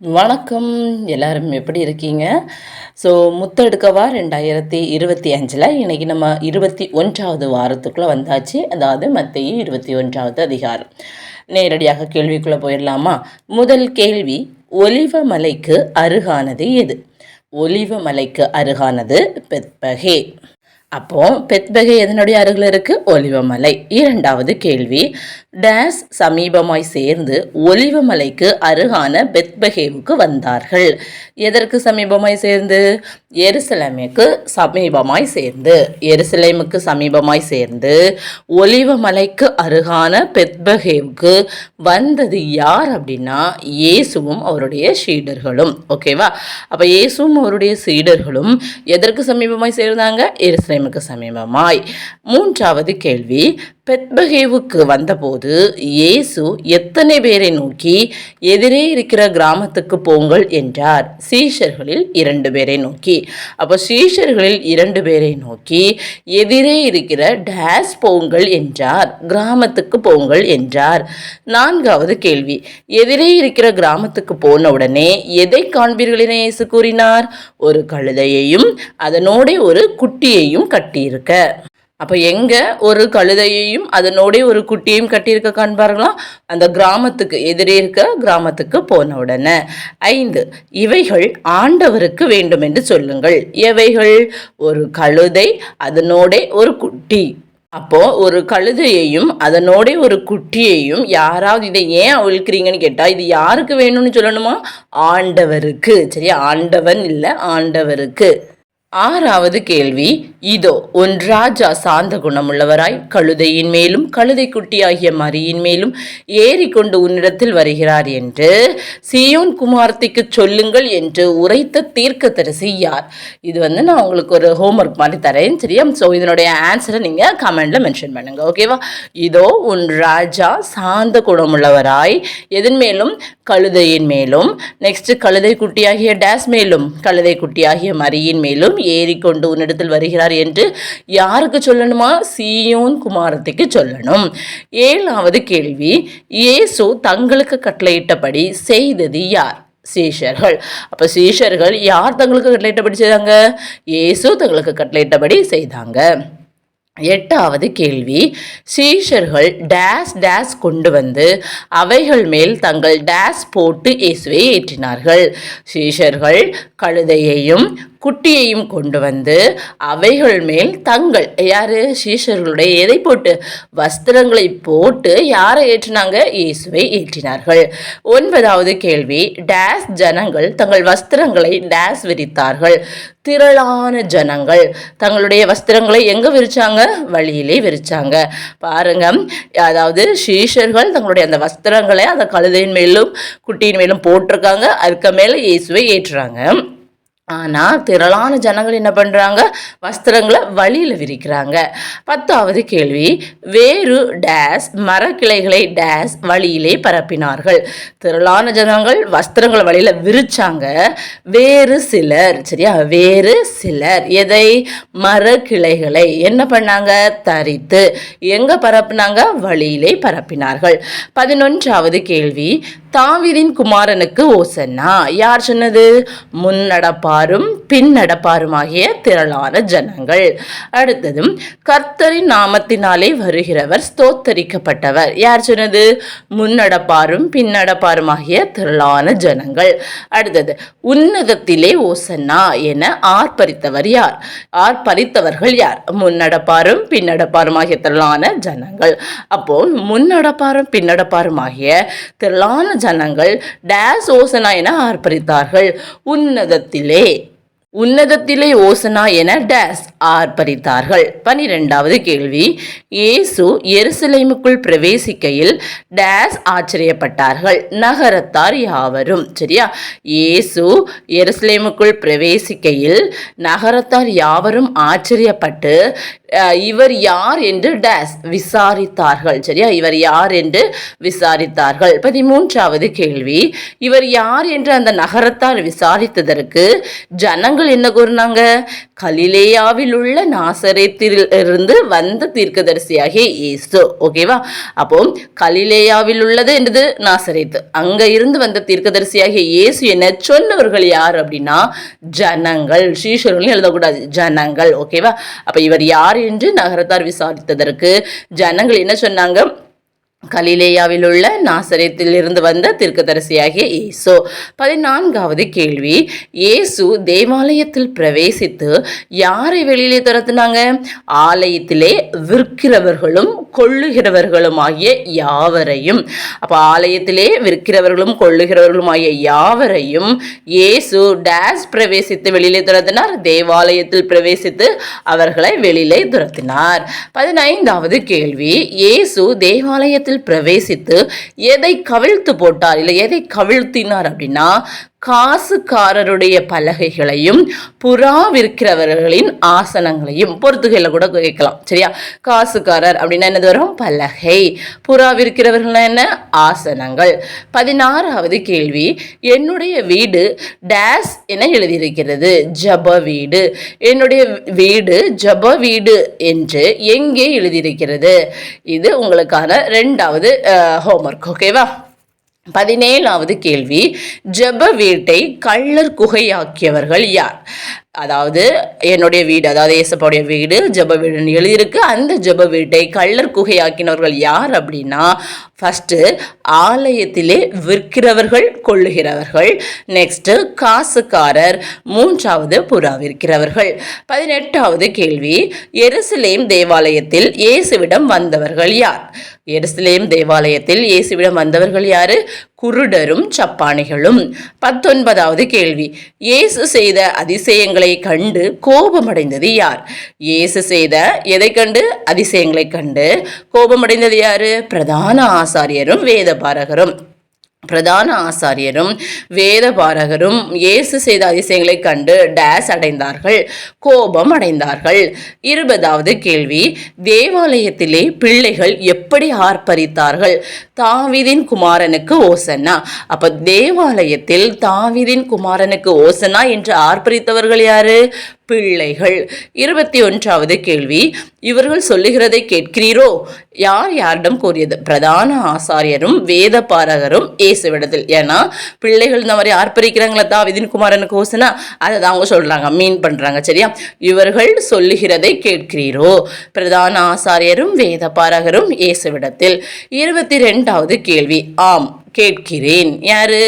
வணக்கம். எல்லாரும் எப்படி இருக்கீங்க? ஸோ முத்தெடுக்கவா ரெண்டாயிரத்தி இருபத்தி அஞ்சில்? இன்றைக்கி நம்ம இருபத்தி ஒன்றாவது வாரத்துக்குள்ளே வந்தாச்சு. அதாவது மத்திய இருபத்தி ஒன்றாவது அதிகாரம். நேரடியாக கேள்விக்குள்ளே போயிடலாமா? முதல் கேள்வி ஒலிவ மலைக்கு அருகானது எது? ஒலிவ மலைக்கு அருகானது பெத்பகே. அப்போ பெத்பகை எதனுடைய அருகில் இருக்குது ஒலிவமலை. இரண்டாவது கேள்வி டேஸ் சமீபமாய் சேர்ந்து ஒலிவமலைக்கு அருகான பெத்பகேவுக்கு வந்தார்கள். எதற்கு சமீபமாய் சேர்ந்து? எருசலேமுக்கு சமீபமாய் சேர்ந்து. எருசலேமுக்கு சமீபமாய் சேர்ந்து ஒலிவமலைக்கு அருகான பெத்பகேவுக்கு வந்தது யார் அப்படின்னா இயேசுவும் அவருடைய சீடர்களும். ஓகேவா? அப்போ இயேசுவும் அவருடைய சீடர்களும் எதற்கு சமீபமாய் சேர்ந்தாங்க? எருசலேமுக்கு சமீபமாய். மூன்றாவது கேள்வி பெத்பகேவுக்கு வந்தபோது இயேசு எத்தனை பேரை நோக்கி எதிரே இருக்கிற கிராமத்துக்கு போங்கள் என்றார். சீஷர்களில் இரண்டு பேரை நோக்கி. அப்போ சீஷர்களில் இரண்டு பேரை நோக்கி எதிரே இருக்கிற டேஸ் போங்கள் என்றார். கிராமத்துக்கு போங்கள் என்றார். நான்காவது கேள்வி எதிரே இருக்கிற கிராமத்துக்கு போன உடனே எதை காண்பீர்கள் என இயேசு கூறினார். ஒரு கழுதையையும் அதனோட ஒரு குட்டியையும் கட்டியிருக்க. அப்போ எங்கே ஒரு கழுதையையும் அதனோடே ஒரு குட்டியையும் கட்டியிருக்க காண்பார்களாம் அந்த கிராமத்துக்கு எதிரே இருக்க கிராமத்துக்கு போன உடனே ஐந்து இவைகள் ஆண்டவருக்கு வேண்டும் என்று சொல்லுங்கள். எவைகள்? ஒரு கழுதை அதனோட ஒரு குட்டி. அப்போ ஒரு கழுதையையும் அதனோட ஒரு குட்டியையும் யாராவது இதை ஏன் அவிழ்க்கிறீங்கன்னு கேட்டால் இது யாருக்கு வேணும்னு சொல்லணுமா? ஆண்டவருக்கு. சரியா? ஆண்டவன் இல்லை ஆண்டவருக்கு. ஆறாவது கேள்வி இதோ ஒன் ராஜா சாந்த குணமுள்ளவராய் கழுதையின் மேலும் கழுதை குட்டியாகிய மரியின் மேலும் ஏறிக்கொண்டு உன்னிடத்தில் வருகிறார் என்று சியோன் குமார்த்திக்கு சொல்லுங்கள் என்று உரைத்த தீர்க்கதரிசி யார்? இது வந்து நான் உங்களுக்கு ஒரு ஹோம்ஒர்க் மாதிரி தரேன் சரியா? ஸோ இதனுடைய ஆன்சரை நீங்கள் கமெண்டில் மென்ஷன் பண்ணுங்க ஓகேவா இதோ உன் ராஜா சாந்த குணமுள்ளவராய் எதன் மேலும்? கழுதையின் மேலும். நெக்ஸ்ட் கழுதை குட்டியாகிய டேஸ் மேலும் கழுதை குட்டியாகிய மரியின் மேலும் ஏறிக்கொண்டு உன்னிடத்தில் வருகிறார் என்று யாருக்கு சொல்லணுமா? சீயோன் குமாரத்துக்கு சொல்லணும். ஏழாவது கேள்வி இயேசு தங்களுக்கு கட்டளையிட்டபடி செய்தது யார்? சீஷர்கள். அப்போ சீஷர்கள் யார் தங்களுக்கு கட்டளையிட்டபடி செய்தாங்க? இயேசு தங்களுக்கு கட்டளையிட்டபடி செய்தாங்க. எட்டாவது கேள்வி சீஷர்கள் டேஸ் டேஸ் கொண்டு வந்து அவைகள் மேல் தங்கள் டேஸ் போட்டு இயேசுவை ஏற்றினார்கள். சீஷர்கள் கழுதையையும் குட்டியையும் கொண்டு வந்து அவைகள் மேல் தங்கள் யாரு? சீஷர்களுடைய எதை போட்டு? வஸ்திரங்களை போட்டு யாரை ஏற்றினாங்க? இயேசுவை ஏற்றினார்கள். ஒன்பதாவது கேள்வி டேஸ் ஜனங்கள் தங்கள் வஸ்திரங்களை டேஸ் விரித்தார்கள். திரளான ஜனங்கள் தங்களுடைய வஸ்திரங்களை எங்கே விரிச்சாங்க? வழியிலே விரிச்சாங்க. பாருங்க அதாவது சீஷர்கள் தங்களுடைய அந்த வஸ்திரங்களை அந்த கழுதையின் மேலும் குட்டியின் மேலும் போட்டிருக்காங்க. அதுக்கு மேலே இயேசுவை ஏற்றுறாங்க. ஆனால் திரளான ஜனங்கள் என்ன பண்ணுறாங்க வஸ்திரங்களை வழியில் விரிக்கிறாங்க. பத்தாவது கேள்வி வேறு டேஸ் மரக்கிளைகளை டேஸ் வழியிலே பரப்பினார்கள். திரளான ஜனங்கள் வஸ்திரங்களை வழியில் விரிச்சாங்க. வேறு சிலர் சரியா? வேறு சிலர். எதை? மரக்கிளைகளை. என்ன பண்ணாங்க? தரித்து. எங்கே பரப்பினாங்க? வழியிலே பரப்பினார்கள். பதினொன்றாவது கேள்வி தாவிரின் குமாரனுக்கு ஓசன்னா. யார் சொன்னது? முன்னடப்பா நடப்பாரும் பின் நடப்பாருமாகிய திரளான ஜனங்கள். அடுத்ததும் கர்த்தரின் நாமத்தினாலே வருகிறவர் ஸ்தோத்தரிக்கப்பட்டவர். யார் சொன்னது? முன்னடப்பாரும் பின்னடப்பாருமாகிய திரளான ஜனங்கள். அடுத்தது உன்னதத்திலே ஓசன்னா என ஆர்ப்பரித்தவர் யார்? ஆர்ப்பரித்தவர்கள் யார்? முன்னடப்பாரும் பின்னடப்பாருமாகிய திரளான ஜனங்கள். அப்போ முன்னடப்பாரும் பின்னடப்பாருமாகிய திரளான ஜனங்கள் டேஸ் ஓசனா என ஆர்ப்பரித்தார்கள். உன்னதத்திலே உன்னதத்திலே ஓசனா என டேஸ் ஆர்ப்பரித்தார்கள். பனிரெண்டாவது கேள்வி. இயேசு எருசலேமுக்குள் பிரவேசிக்கையில் டேஸ் ஆச்சரியப்பட்டார்கள். நகரத்தார் யாவரும் சரியா? இயேசு எருசலேமுக்குள் பிரவேசிக்கையில் நகரத்தார் யாவரும் ஆச்சரியப்பட்டு இவர் யார் என்று டேஸ் விசாரித்தார்கள் சரியா? இவர் யார் என்று விசாரித்தார்கள். பதிமூன்றாவது கேள்வி. இவர் யார் என்று அந்த நகரத்தார் விசாரித்ததற்கு ஜனங்கள் ஜனங்கள் என்ன கூறினாங்க? கலிலேயாவில் உள்ள நாசரேத்தில் இருந்து வந்த தீர்க்கதரிசியாகிய இயேசு. ஓகேவா அப்போ கலிலேயாவில் உள்ளது என்றது நாசரேத்து. அங்க இருந்து வந்த தீர்க்கதரிசியாகிய இயேசு என்ன சொன்னவர்கள் யார் அப்படின்னா ஜனங்கள். ஸ்ரீஸ்வரர்கள் எழுதக்கூடாது. ஜனங்கள். ஓகேவா அப்ப இவர் யார் என்று நகரத்தார் விசாரித்ததற்கு ஜனங்கள் என்ன சொன்னாங்க? கலிலேயாவில் உள்ள நாசரேத்தில் இருந்து வந்த தீர்க்கதரிசியாகிய இயேசு பதினான்காவது கேள்வி. இயேசு தேவாலயத்தில் பிரவேசித்து யாரை வெளியிலே துரத்துனாங்க? ஆலயத்திலே விற்கிறவர்களும் கொள்ளுகிறவர்களும் ஆகிய யாவரையும். அப்போ ஆலயத்திலே விற்கிறவர்களும் கொள்ளுகிறவர்களும் ஆகிய யாவரையும் இயேசு டேஸ் பிரவேசித்து வெளியிலே துரத்தினார் தேவாலயத்தில் பிரவேசித்து அவர்களை வெளியிலே துரத்தினார். பதினைந்தாவது கேள்வி. இயேசு தேவாலயத்தில் பிரவேசித்து எதை கவிழ்த்து போட்டார்? இல்லை எதை கவிழ்த்தினார் அப்படின்னா காசுக்காரருடைய பலகைகளையும் புறா விற்கிறவர்களின் ஆசனங்களையும். பொறுத்துகையில் கூட கேட்கலாம் சரியா? காசுக்காரர் அப்படின்னா என்னது வரும்? பலகை. புறாவிற்கிறவர்களென என்ன? ஆசனங்கள். பதினாறாவது கேள்வி என்னுடைய வீடு டேஸ் என எழுதியிருக்கிறது ஜப வீடு. என்னுடைய வீடு ஜப வீடு என்று எங்கே எழுதியிருக்கிறது? இது உங்களுக்கான ரெண்டாவது ஹோம்ஒர்க் ஓகேவா பதினேழாவது கேள்வி ஜெப வீட்டை கள்ளர் குகையாக்கியவர்கள் யார்? அதாவது என்னுடைய வீடு அதாவது ஏசப்பாவுடைய வீடு ஜெப வீடுன்னு எழுதியிருக்கு. அந்த ஜெப வீட்டை கள்ளர் குகையாக்கினவர்கள் யார் அப்படின்னா ஃபஸ்ட்டு ஆலயத்திலே விற்கிறவர்கள் கொள்ளுகிறவர்கள். நெக்ஸ்ட்டு காசுக்காரர் மூன்றாவது புறா விற்கிறவர்கள் பதினெட்டாவது கேள்வி எருசலேம் தேவாலயத்தில் இயேசுவிடம் வந்தவர்கள் யார்? எருசலேம் தேவாலயத்தில் இயேசுவிடம் வந்தவர்கள் யார்? குருடரும் சப்பானிகளும். பத்தொன்பதாவது கேள்வி இயேசு செய்த அதிசயங்களை கண்டு கோபமடைந்தது யார்? இயேசு செய்த எதை கண்டு? அதிசயங்களை கண்டு. கோபமடைந்தது யாரு? பிரதான ஆசாரியரும் வேதபாரகரும். பிரதான ஆசாரியரும் வேத பாரகரும் இயேசு செய்த அதிசயங்களை கண்டு டேஸ் அடைந்தார்கள் கோபம் அடைந்தார்கள். இருபதாவது கேள்வி தேவாலயத்திலே பிள்ளைகள் எப்படி ஆர்ப்பரித்தார்கள்? தாவிதின் குமாரனுக்கு ஓசன்னா? அப்ப தேவாலயத்தில் தாவிதின் குமாரனுக்கு ஓசனா என்று ஆர்ப்பரித்தவர்கள் யாரு? பிள்ளைகள். இருபத்தி ஒன்றாவது கேள்வி. இவர்கள் சொல்லுகிறதை கேட்கிறீரோ? யார் யாரிடம் கூறியது? பிரதான ஆசாரியரும் வேத பாரகரும் இயேசுவிடத்தில். ஏன்னா பிள்ளைகள் இந்த மாதிரி ஆர்ப்பரிக்கிறாங்களா தான் விதின்குமாரனுக்கு ஓசனா அதை தான் அவங்க சொல்றாங்க மீன் பண்றாங்க சரியா? இவர்கள் சொல்லுகிறதை கேட்கிறீரோ? பிரதான ஆசாரியரும் வேத பாரகரும் இயேசுவிடத்தில். இருபத்தி ரெண்டாவது கேள்வி. ஆம் கேட்கிறேன். யாரு?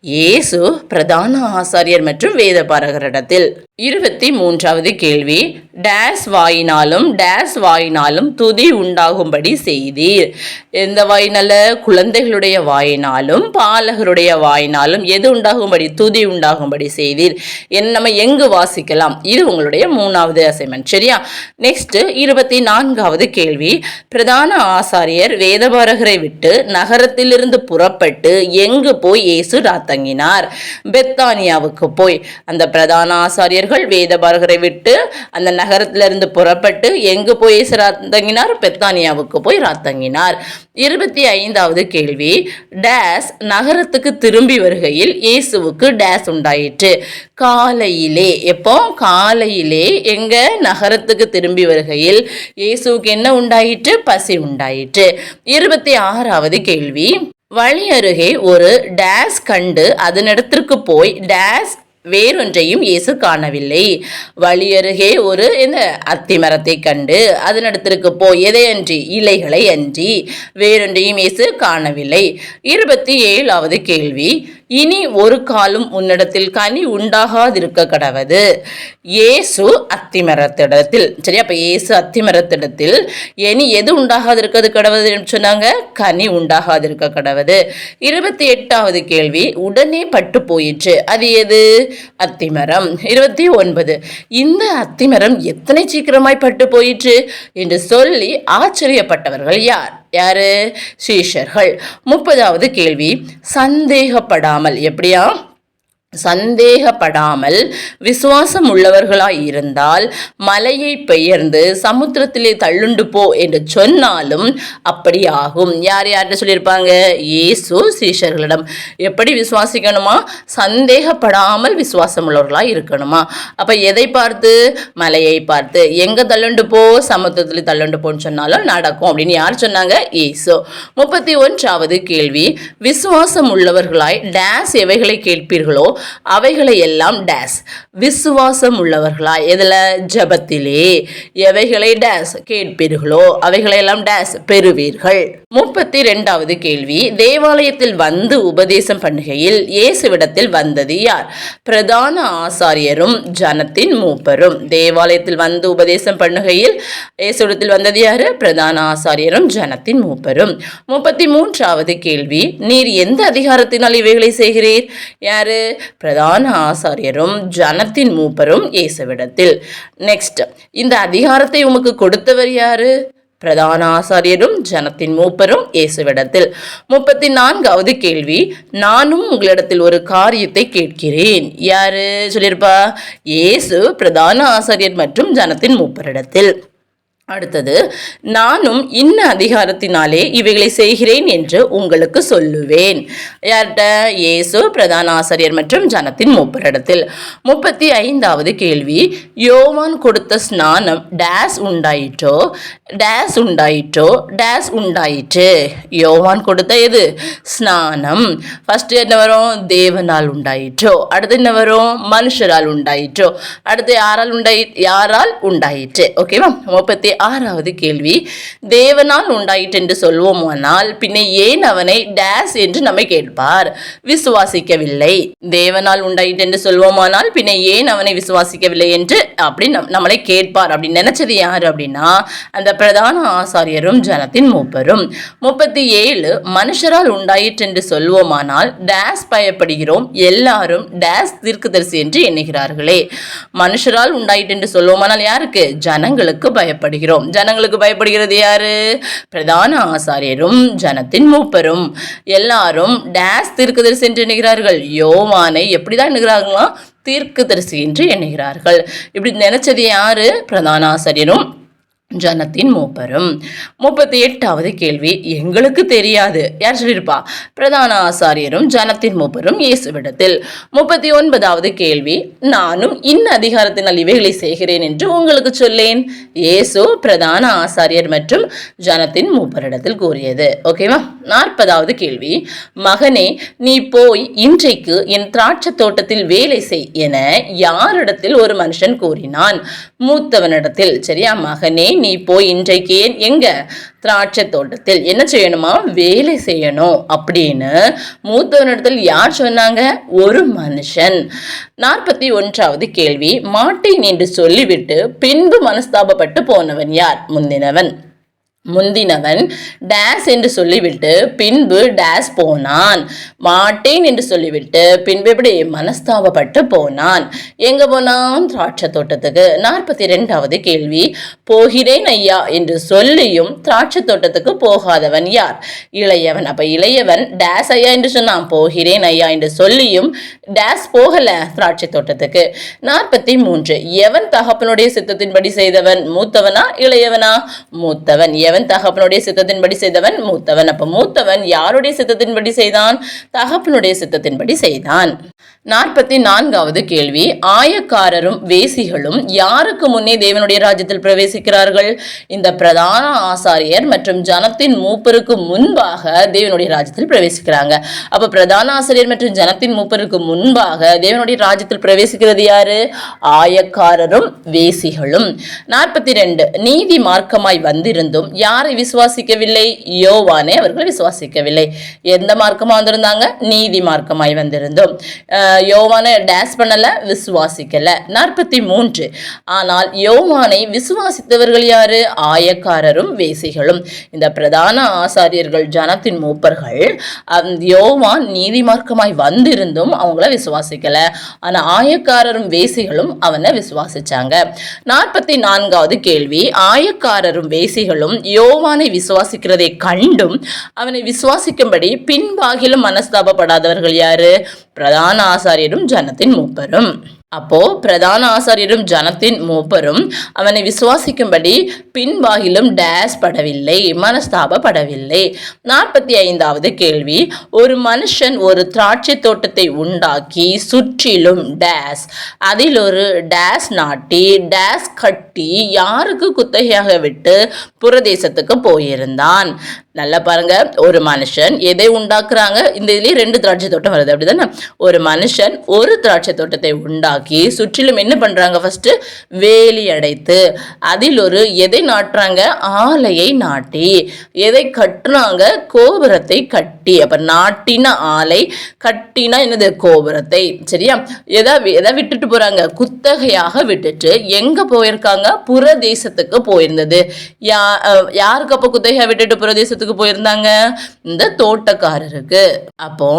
இயேசு பிரதான ஆசாரியர் மற்றும் வேத பாரகரிடத்தில் இருபத்தி மூன்றாவது கேள்வி. டேஸ் வாயினாலும் டேஸ் வாயினாலும் துதி உண்டாகும்படி செய்தீர். எந்த வாயினால குழந்தைகளுடைய வாயினாலும் பாலகருடைய வாயினாலும் எது உண்டாகும்படி? துதி உண்டாகும்படி செய்தீர். என் நம்ம எங்கு வாசிக்கலாம்? இது உங்களுடைய மூணாவது அசைன்மெண்ட் சரியா? நெக்ஸ்ட் இருபத்தி நான்காவது கேள்வி. பிரதான ஆசாரியர் வேதபாரகரை விட்டு நகரத்திலிருந்து புறப்பட்டு எங்கு போய் இயேசு ராத்தங்கினார் பெத்தானியாவுக்கு போய். அந்த பிரதான ஆசாரியர்கள் வேதபாரகரை விட்டு அந்த நகரத்திலிருந்து புறப்பட்டு எங்கு போய் இயேசு ராத்தங்கினார் பெத்தானியாவுக்கு போய் ராத்தங்கினார் இருபத்தி ஐந்தாவது கேள்வி. டேஸ் நகரத்துக்கு திரும்பி வருகையில் இயேசுவுக்கு டேஸ் உண்டாயிற்று. காலையிலே எப்போ? காலையிலே எங்க நகரத்துக்கு திரும்பி வருகையில் இயேசுவுக்கு என்ன உண்டாயிற்று? பசி உண்டாயிற்று. இருபத்தி ஆறாவது கேள்வி. வழி அருகே ஒரு டேஸ் கண்டு அதனிடத்திற்கு போய் டேஸ் வேறொன்றையும் இயேசு காணவில்லை. வழியருகே ஒரு இந்த அத்தி மரத்தை கண்டு அதனிடத்திற்கு போ எதை அன்றி இலைகளை அன்றி வேறொன்றையும் இயேசு காணவில்லை. இருபத்தி ஏழாவது கேள்வி இனி ஒரு காலும் உன்னிடத்தில் கனி உண்டாகாதிருக்க கடவது? இயேசு அத்திமரத்திடத்தில் சரி அப்ப ஏசு அத்திமரத்திடத்தில் இனி எது உண்டாகாதிருக்கிறது கடவுது சொன்னாங்க? கனி உண்டாகாதிருக்க கடவுது. இருபத்தி எட்டாவது கேள்வி உடனே பட்டு போயிற்று. அது எது? அத்திமரம். இருபத்தி ஒன்பது. இந்த அத்திமரம் எத்தனை சீக்கிரமாய் பட்டு போயிற்று என்று சொல்லி ஆச்சரியப்பட்டவர்கள் யார்? யாரு? சீஷர்கள். முப்பதாவது கேள்வி சந்தேகப்படாமல் எப்படியா? சந்தேகப்படாமல் விசுவாசம் உள்ளவர்களாய் இருந்தால் மலையை பெயர்ந்து சமுத்திரத்திலே தள்ளுண்டு போ என்று சொன்னாலும் அப்படி ஆகும் யார் யார்கிட்ட சொல்லியிருப்பாங்க? இயேசு சீஷர்களிடம். எப்படி விசுவாசிக்கணுமா? சந்தேகப்படாமல் விசுவாசம் இருக்கணுமா? அப்போ எதை பார்த்து? மலையை பார்த்து. எங்கே தள்ளுண்டு போ? சமுத்திரத்தில் தள்ளுண்டு போன்னு சொன்னாலும் நடக்கும் அப்படின்னு யார் சொன்னாங்க? இயேசு. முப்பத்தி ஒன்றாவது கேள்வி. விசுவாசம் உள்ளவர்களாய் டேஸ் எவைகளை கேட்பீர்களோ அவைகளை எல்லாம் டேஸ் விசுவாசம் உள்ளவர்களா எதில்? ஜெபத்திலே. எவைகளை டேஸ் கேட்பீர்களோ? அவைகளை எல்லாம் டேஸ் பெறுவீர்கள். முப்பத்தி ரெண்டாவது கேள்வி. தேவாலயத்தில் வந்து உபதேசம் பண்ணுகையில் இயேசுவிடத்தில் வந்தது யார்? பிரதான ஆசாரியரும் ஜனத்தின் மூப்பரும். தேவாலயத்தில் வந்து உபதேசம் பண்ணுகையில் இயேசுவிடத்தில் வந்தது யார்? பிரதான ஆசாரியரும் ஜனத்தின் மூப்பரும். முப்பத்தி மூன்றாவது கேள்வி. நீர் எந்த அதிகாரத்தினால் இவைகளை செய்கிறீர்? யாரு? பிரதான ஆசாரியரும் ஜனத்தின் மூப்பரும் இயேசுவிடத்தில். நெக்ஸ்ட் இந்த அதிகாரத்தை உமக்கு கொடுத்தவர் யாரு? பிரதான ஆசாரியரும் ஜனத்தின் மூப்பரும் இயேசுவிடத்தில். முப்பத்தி நான்காவது கேள்வி நானும் உங்களிடத்தில் ஒரு காரியத்தை கேட்கிறேன். யாரு சொல்லியிருப்பா? இயேசு பிரதான ஆசாரியர் மற்றும் ஜனத்தின் மூப்பரிடத்தில். அடுத்தது நானும் இன்ன அதிகாரத்தினாலே இவைகளை செய்கிறேன் என்று உங்களுக்கு சொல்லுவேன். யார்கிட்ட இயேசு பிரதான ஆசிரியர் மற்றும் ஜனத்தின் மூப்பரிடத்தில். முப்பத்தி ஐந்தாவது கேள்வி யோவான் கொடுத்த ஸ்நானம் டேஸ் உண்டாயிற்றோ? டேஸ் உண்டாயிட்டோ டேஸ் உண்டாயிற்று யோவான் கொடுத்த எது ஸ்நானம் ஃபர்ஸ்ட் என்ன வரும் தேவனால் உண்டாயிற்றோ அடுத்து என்ன வரும் மனுஷரால் உண்டாயிற்றோ அடுத்து யாரால் உண்டாயி யாரால் உண்டாயிற்று ஓகேவா முப்பத்தி ஆறாவது கேள்வி தேவனால் உண்டாயிட்டு என்று சொல்வோமானால் பின்ன ஏன் அவனை டேஸ் என்று நம்மை கேட்பார் விசுவாசிக்கவில்லை தேவனால் உண்டாயிட்டு என்று சொல்வோமானால் பின்ன ஏன் அவனை விசுவாசிக்கவில்லை என்று அப்படி நம் நம்மளை கேட்பார் அப்படின்னு நினைச்சது யாரு அப்படின்னா அந்த பிரதான ஆசாரியரும் ஜனத்தின் மூப்பரும். முப்பத்தி ஏழு மனுஷரால் உண்டாயிற்றென்று சொல்வோமானால் டேஸ் பயப்படுகிறோம். எல்லாரும் டேஸ் தீர்க்கதரிசி என்று எண்ணுகிறார்களே. மனுஷரால் உண்டாயிற்றென்று சொல்வோமானால் யாருக்கு? ஜனங்களுக்கு பயப்படுகிறோம். ஜனங்களுக்கு பயப்படுகிறது யாரு? பிரதான ஆசாரியரும் ஜனத்தின் மூப்பரும். எல்லாரும் டேஸ் தீர்க்கதரிசி என்று எண்ணுகிறார்கள். யோவானை எப்படிதான் எண்ணுகிறார்களா தீர்க்கதரிசி என்று எண்ணுகிறார்கள். இப்படி நினைச்சது யாரு? பிரதான ஆசாரியரும் ஜனத்தின் மூப்பரும். முப்பத்தி எட்டாவது கேள்வி எங்களுக்கு தெரியாது. யார் சொல்லியிருப்பா? பிரதான ஆசாரியரும் ஜனத்தின் மூப்பரும் இயேசுவிடத்தில். முப்பத்தி ஒன்பதாவது கேள்வி நானும் இன்ன அதிகாரத்தினால் இவைகளை செய்கிறேன் என்று உங்களுக்கு சொல்லேன். இயேசு பிரதான ஆசாரியர் மற்றும் ஜனத்தின் மூப்பரிடத்தில் கூறியது. ஓகேவா நாற்பதாவது கேள்வி மகனே நீ போய் இன்றைக்கு என் திராட்சை தோட்டத்தில் வேலை செய் என யாரிடத்தில் ஒரு மனுஷன் கூறினான்? மூத்தவனிடத்தில். சரியா? மகனே நீ போய் இன்றைக்கு ஏன் எங்க? திராட்சை தோட்டத்தில். என்ன செய்யணுமா? வேலை செய்யணும் அப்படின்னு மூத்தவனிடத்தில் யார் சொன்னாங்க? ஒரு மனுஷன். நாற்பத்தி ஒன்றாவது கேள்வி. மாட்டேன் என்று சொல்லிவிட்டு பின்பு மனஸ்தாபப்பட்டு போனவன் யார்? முந்தினவன். முந்தினவன் டேஸ் என்று சொல்லிவிட்டு பின்பு டேஸ் போனான். மாட்டேன் என்று சொல்லிவிட்டு பின்பு எப்படி மனஸ்தாபப்பட்டு போனான். எங்க போனான்? திராட்சை தோட்டத்துக்கு. நாற்பத்தி ரெண்டாவது கேள்வி. போகிறேன் ஐயா என்று சொல்லியும் திராட்சை தோட்டத்துக்கு போகாதவன் யார்? இளையவன். அப்ப இளையவன் டேஸ் ஐயா என்று சொன்னான். போகிறேன் ஐயா என்று சொல்லியும் டேஸ் போகல திராட்சை தோட்டத்துக்கு. நாற்பத்தி மூன்று எவன் தகப்பனுடைய சித்தத்தின்படி செய்தவன்? மூத்தவனா? இளையவனா? மூத்தவன். எவன் தகப்பனுடைய சித்தத்தின்படி செய்தவன் மூத்தவன். அப்ப மூத்தவன் யாருடைய சித்தத்தின்படி செய்தான்? தகப்பனுடைய சித்தத்தின்படி செய்தான். நாற்பத்தி நான்காவது கேள்வி. ஆயக்காரரும் வேசிகளும் யாருக்கு முன்னே தேவனுடைய ராஜ்யத்தில் பிரவேசிக்கிறார்கள்? இந்த பிரதான ஆசாரியர் மற்றும் ஜனத்தின் மூப்பருக்கு முன்பாக தேவனுடைய ராஜ்யத்தில் பிரவேசிக்கிறாங்க. அப்ப பிரதான ஆசிரியர் மற்றும் ஜனத்தின் மூப்பருக்கு முன்பாக தேவனுடைய ராஜ்யத்தில் பிரவேசிக்கிறது யாரு? ஆயக்காரரும் வேசிகளும். நாற்பத்தி ரெண்டு நீதி மார்க்கமாய் வந்திருந்தும் யாரை விசுவாசிக்கவில்லை? யோவானே அவர்கள் விசுவாசிக்கவில்லை. எந்த மார்க்கமாக வந்திருந்தாங்க? நீதி மார்க்கமாய் வந்திருந்தோம். யோவானை டான்ஸ் பண்ணலை விசுவாசிக்கலை. நாற்பத்தி மூன்று. ஆனால் யோவானை விசுவாசித்தவர்கள் யாரு? ஆயக்காரரும் வேசிகளும். இந்த பிரதான ஆசாரியர்கள் ஜனத்தின் மூப்பர்கள் யோவான் நீதிமார்க்கமாய் வந்திருந்தும் அவங்கள விசுவாசிக்கல. ஆனால் ஆயக்காரரும் வேசிகளும் அவனை விசுவாசிச்சாங்க. நாற்பத்தி நான்காவது கேள்வி. ஆயக்காரரும் வேசிகளும் யோவானை விசுவாசிக்கிறதை கண்டும் அவனை விசுவாசிக்கும்படி பின்பாகிலும் மனஸ்தாபப்படாதவர்கள் யாரு? பிரதான ஆசாரியரும் ஜனத்தின் மூப்பரும். அப்போ பிரதான ஆசாரியரும் ஜனத்தின் மூப்பரும் அவனை விசுவாசிக்கும்படி பின்பாகிலும் டேஸ் படவில்லை மனஸ்தாபப்படவில்லை. நாற்பத்தி ஐந்தாவது கேள்வி ஒரு மனுஷன் ஒரு திராட்சை தோட்டத்தை உண்டாக்கி சுற்றிலும் டேஸ் அதில் ஒரு டேஸ் நாட்டி டேஸ் கட்டி யாருக்கு குத்தகையாக விட்டு புறதேசத்துக்கு போயிருந்தான். நல்லா பாருங்க ஒரு மனுஷன் எதை உண்டாக்குறாங்க? இந்த இதுலேயே ரெண்டு திராட்சை தோட்டம் வருது அப்படிதானே? ஒரு மனுஷன் ஒரு திராட்சை தோட்டத்தை உண்டாக்கி சுற்றிலும் என்ன பண்றாங்க? ஃபஸ்ட்டு வேலி அடைத்து அதில் ஒரு எதை நாட்டுறாங்க? ஆலையை நாட்டி எதை கட்டுறாங்க? கோபுரத்தை கட்டி. அப்போ நாட்டின ஆலை கட்டினா என்னது? கோபுரத்தை. சரியா? எதா எதை விட்டுட்டு போகிறாங்க குத்தகையாக விட்டுட்டு எங்க போயிருக்காங்க? புறதேசத்துக்கு போயிருந்தது. யா யாருக்கு அப்போ குத்தகையாக விட்டுட்டு புறதேசத்துக்கு போயிருந்தாங்க? இந்த தோட்டக்காரருக்கு. அப்போ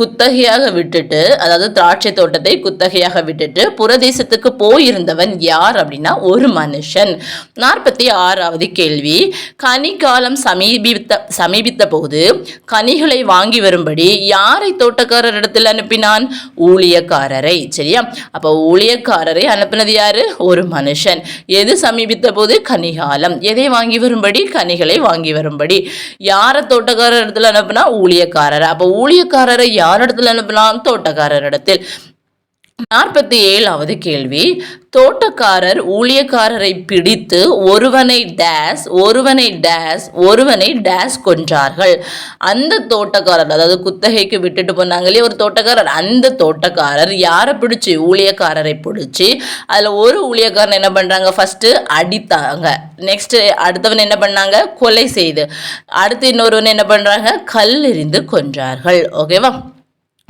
குத்தகையாக விட்டுட்டு அதாவது திராட்சை தோட்டத்தை குத்தகை வேலையாக விட்டுட்டு புறதேசத்துக்கு போயிருந்தவன் யார் அப்படின்னா ஒரு மனுஷன். நாற்பத்தி ஆறாவது கேள்வி. கனி காலம் சமீபித்த சமீபித்த போது கனிகளை வாங்கி வரும்படி யாரை தோட்டக்காரர் இடத்தில் அனுப்பினான்? ஊழியக்காரரை சரியா? அப்போ ஊழியக்காரரை அனுப்பினது யாரு? ஒரு மனுஷன். எது சமீபித்த போது கனிகாலம். எதை வாங்கி வரும்படி? கனிகளை வாங்கி வரும்படி. யாரை தோட்டக்காரர் இடத்துல அனுப்புனா? ஊழியக்காரர். அப்போ ஊழியக்காரரை யார் இடத்துல அனுப்பலாம் தோட்டக்காரர் இடத்தில் நாற்பத்தி ஏழாவது கேள்வி. தோட்டக்காரர் ஊழியக்காரரை பிடித்து ஒருவனை டேஸ் ஒருவனை டேஸ் ஒருவனை டேஸ் கொன்றார்கள். அந்த தோட்டக்காரர் அதாவது குத்தகைக்கு விட்டுட்டு போனாங்களே ஒரு தோட்டக்காரர். அந்த தோட்டக்காரர் யாரை பிடிச்சி? ஊழியக்காரரை பிடிச்சி. அதில் ஒரு ஊழியக்காரன் என்ன பண்ணுறாங்க ஃபஸ்ட்டு அடித்தாங்க. நெக்ஸ்ட்டு அடுத்தவன் என்ன பண்ணாங்க? கொலை செய்து. அடுத்து இன்னொருவன் என்ன பண்ணுறாங்க கல் எறிந்து கொன்றார்கள் ஓகேவா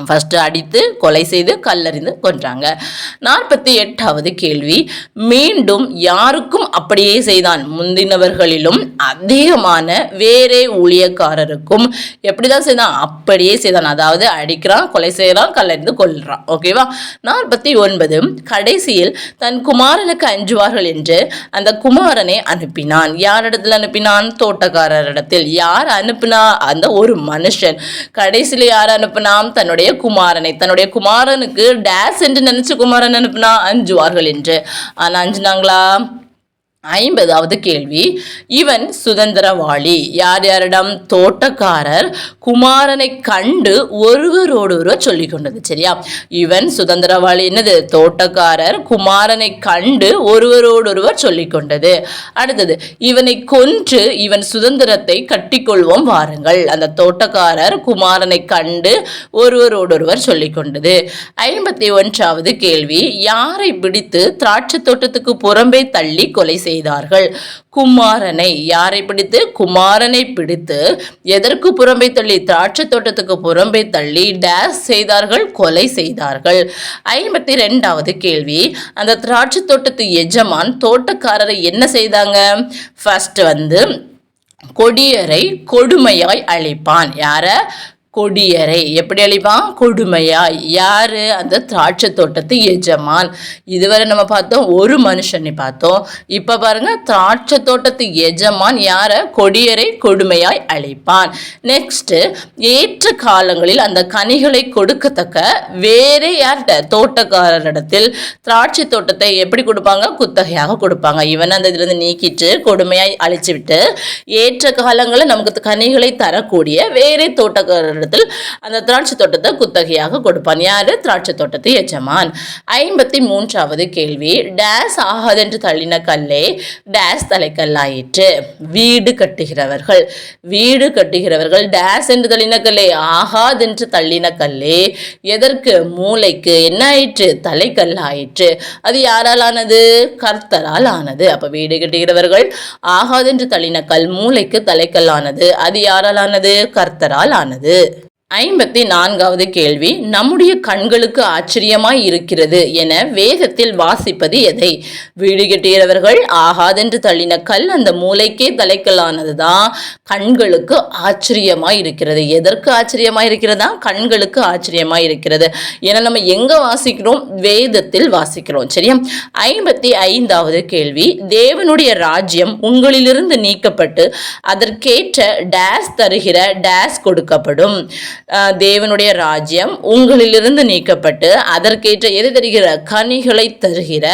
ஃபஸ்ட்டு அடித்து கொலை செய்து கல்லறிந்து கொன்றாங்க. நாற்பத்தி எட்டாவது கேள்வி. மீண்டும் யாருக்கும் அப்படியே செய்தான். முந்தினவர்களிலும் அதிகமான வேறே ஊழியக்காரருக்கும் எப்படிதான் செய்தான்? அப்படியே செய்தான். அதாவது அடிக்கிறான் கொலை செய்கிறான் கலந்து கொள்கிறான் ஓகேவா நாற்பத்தி ஒன்பது. கடைசியில் தன் குமாரனுக்கு அஞ்சுவார்கள் என்று அந்த குமாரனை அனுப்பினான். யாரிடத்தில் அனுப்பினான்? தோட்டக்காரரிடத்தில். யார் அனுப்பினா? அந்த ஒரு மனுஷன். கடைசியில் யார் அனுப்பினான்? தன்னுடைய குமாரனை. தன்னுடைய குமாரனுக்கு டேஸ் என்று நினைச்சு குமாரன் அனுப்பினா? அஞ்சுவார்கள் என்று. ஆனா அஞ்சுனாங்களா? ஐம்பதாவது கேள்வி. இவன் சுதந்திரவாளி. யார் யாரிடம் தோட்டக்காரர் குமாரனை கண்டு ஒருவரோடொருவர் சொல்லிக் கொண்டது சரியா? இவன் சுதந்திரவாளி என்னது? தோட்டக்காரர் குமாரனை கண்டு ஒருவரோடொருவர் சொல்லிக் கொண்டது. அடுத்தது இவனை கொன்று இவன் சுதந்திரத்தை கட்டிக்கொள்வோம் வாருங்கள். அந்த தோட்டக்காரர் குமாரனை கண்டு ஒருவரோடொருவர் சொல்லிக் கொண்டது. ஐம்பத்தி ஒன்றாவது கேள்வி. யாரை பிடித்து திராட்சை தோட்டத்துக்கு புறம்பே தள்ளி கொலை செய்தார்கள். குமாரனை யாரை பிடித்து? குமாரனை பிடித்து எதற்கு புறம்பை தள்ளி? திராட்சை தோட்டத்துக்கு புறம்பை தள்ளி டேஸ் செய்தார்கள் கொலை செய்தார்கள். ஐம்பத்தி ரெண்டாவது கேள்வி. அந்த திராட்சை தோட்டத்து எஜமான் தோட்டக்காரரை என்ன செய்தாங்க? ஃபர்ஸ்ட் வந்து கொடியரை கொடுமையாய் அழைப்பான். யார? கொடியரை எப்படி அழிப்பான் கொடுமையாய். யாரு அந்த திராட்சை தோட்டத்து எஜமான்? இதுவரை நம்ம பார்த்தோம் ஒரு மனுஷனை பார்த்தோம். இப்போ பாருங்க திராட்சை தோட்டத்து எஜமான் யார? கொடியரை கொடுமையாய் அழிப்பான். நெக்ஸ்ட் ஏற்ற காலங்களில் அந்த கனிகளை கொடுக்கத்தக்க வேறே யார்கிட்ட? தோட்டக்காரரிடத்தில் திராட்சை தோட்டத்தை எப்படி கொடுப்பாங்க? குத்தகையாக கொடுப்பாங்க. இவன் அந்த இதுலேருந்து நீக்கிட்டு கொடுமையாய் அழிச்சு விட்டு ஏற்ற காலங்களில் நமக்கு கனிகளை தரக்கூடிய வேறே தோட்டக்காரரிடத்தில் அந்த திராட்சை தோட்டத்தை குத்தகையாக கொடுப்பான். யாரு? திராட்சை தோட்டத்தை எஜமான். ஐம்பத்தி மூன்றாவது கேள்வி. டேஸ் ஆகாதென்று தள்ளின கல்லே டேஸ் தலைக்கல்லாயிற்று. வீடு கட்டுகிறவர்கள் வீடு கட்டுகிறவர்கள் டேஸ் என்று தள்ளின கல்லே ஆகாதென்று தள்ளின கல்லே எதற்கு? மூளைக்கு. என்ன ஆயிற்று? தலைக்கல் ஆயிற்று அது யாரால் ஆனது? கர்த்தரால் ஆனது. அப்ப வீடு கட்டுகிறவர்கள் ஆகாதென்று தள்ளின கல் மூளைக்கு தலைக்கல் ஆனது அது யாரால் ஆனது? கர்த்தரால் ஆனது. ஐம்பத்தி நான்காவது கேள்வி நம்முடைய கண்களுக்கு ஆச்சரியமாய் இருக்கிறது என வேதத்தில் வாசிப்பது எதை? வீடு கட்டுகிறவர்கள் ஆகாதென்று தள்ளின கல் அந்த மூளைக்கே தலைக்கலானதுதான் கண்களுக்கு ஆச்சரியமாய் இருக்கிறது. எதற்கு ஆச்சரியமாய் இருக்கிறதா? கண்களுக்கு ஆச்சரியமாய் இருக்கிறது என நம்ம எங்க வாசிக்கிறோம்? வேதத்தில் வாசிக்கிறோம். சரியா? ஐம்பத்தி ஐந்தாவது கேள்வி தேவனுடைய ராஜ்யம் உங்களிலிருந்து நீக்கப்பட்டு அதற்கேற்ற டேஸ் தருகிற டேஸ் கொடுக்கப்படும். தேவனுடைய ராஜ்யம் உங்களிலிருந்து நீக்கப்பட்டு அதற்கேற்ற எது தருகிற கனிகளை தருகிற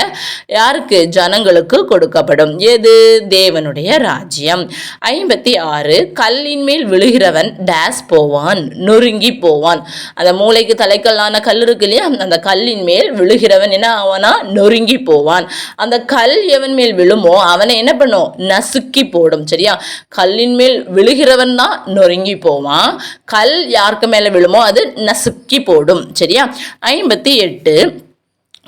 யாருக்கு? ஜனங்களுக்கு கொடுக்கப்படும். எது? தேவனுடைய ராஜ்யம். ஐம்பத்தி ஆறு கல்லின் மேல் விழுகிறவன் டேஸ் போவான் நொறுங்கி போவான். அந்த மூளைக்கு தலைக்கல்லான கல் இருக்கு இல்லையா? அந்த கல்லின் மேல் விழுகிறவன் என்ன ஆவானா? நொறுங்கி போவான். அந்த கல் எவன் மேல் விழுமோ அவனை என்ன பண்ணும்? நசுக்கி போடும் சரியா? கல்லின் மேல் விழுகிறவன் தான் நொறுங்கி போவான். கல் யாருக்கு மேல விழுமோ அது நசுக்கி போடும். சரியா? ஐம்பத்தி எட்டு.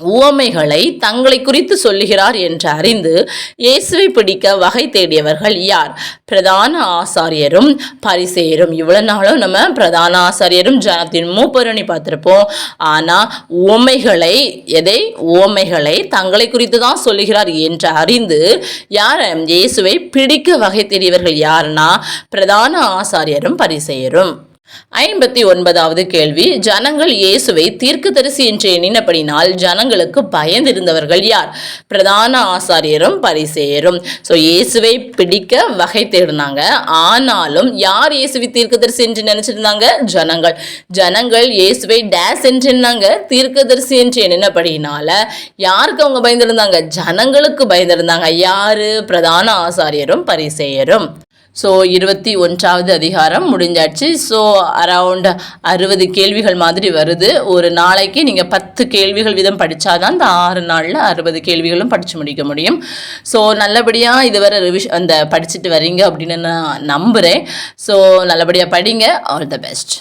உவமைகளை தங்களை குறித்து சொல்லுகிறார் என்று அறிந்து இயேசுவை பிடிக்க வகை தேடியவர்கள் யார்? பிரதான ஆசாரியரும் பரிசேரும் இவ்வளவு நாளும் நம்ம பிரதான ஆசாரியரும் ஜனத்தின் மூப்பரணி பார்த்துருப்போம். ஆனா உவமைகளை எதை? உவமைகளை தங்களை குறித்து தான் சொல்லுகிறார் என்று அறிந்து யார்? இயேசுவை பிடிக்க வகை தேடியவர்கள் யாருன்னா பிரதான ஆசாரியரும் பரிசெயரும். ஐம்பத்தி ஒன்பதாவது கேள்வி. ஜனங்கள் இயேசுவை தீர்க்கதரிசி என்று எண்ணினபடினால் ஜனங்களுக்கு பயந்திருந்தவர்கள் யார்? பிரதான ஆசாரியரும் பரிசேயரும். ஸோ இயேசுவை பிடிக்க வகை தேடினாங்க. ஆனாலும் யார் இயேசுவை தீர்க்கதரிசி என்று நினைச்சிருந்தாங்க? ஜனங்கள். ஜனங்கள் இயேசுவை டேஸ் என்று எண்ணாங்க தீர்க்கதரிசி என்று எண்ணினபடினால யாருக்கு அவங்க பயந்திருந்தாங்க? ஜனங்களுக்கு பயந்திருந்தாங்க. யாரு? பிரதான ஆசாரியரும் பரிசேயரும். ஸோ இருபத்தி ஒன்றாவது அதிகாரம் முடிஞ்சாச்சு. ஸோ அரவுண்ட் அறுபது கேள்விகள் மாதிரி வருது. ஒரு நாளைக்கு நீங்கள் பத்து கேள்விகள் விதம் படித்தாதான் அந்த ஆறு நாளில் அறுபது கேள்விகளும் படித்து முடிக்க முடியும். ஸோ நல்லபடியாக இதுவரை ரிவிஷ் அந்த படிச்சுட்டு வரீங்க அப்படின்னு நான் நம்புகிறேன் ஸோ நல்லபடியாக படிங்க. All the best